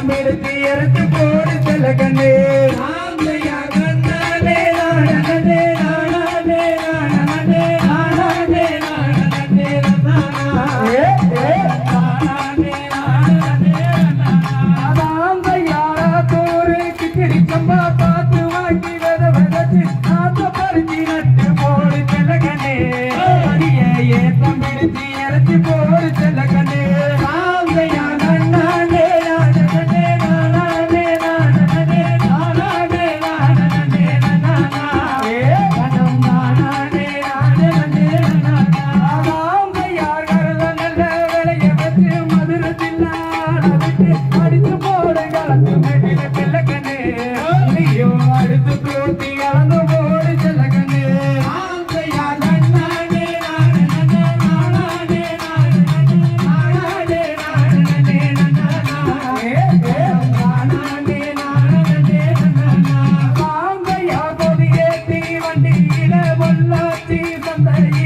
நாம் எடுத்து எடுத்து போடு தெலகண்ணே Sunday.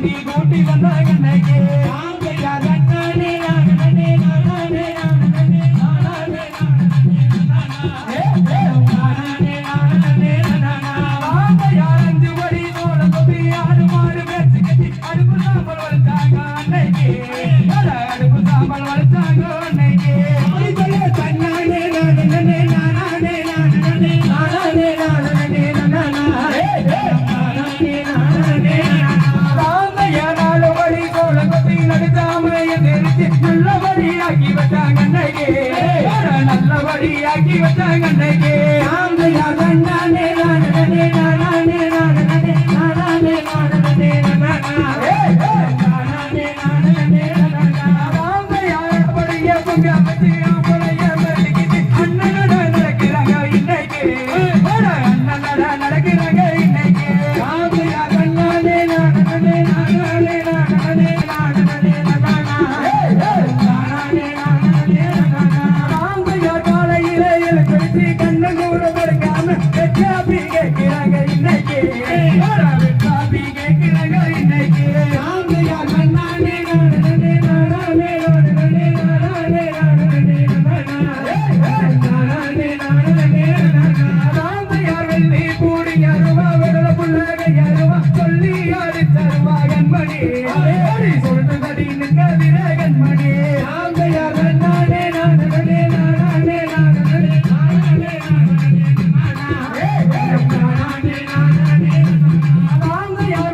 You. நல்லபடியாக்கி வச்சாங்க அன்னைக்கு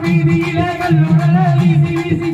வீதியில கல்லுடல வீசி வீசி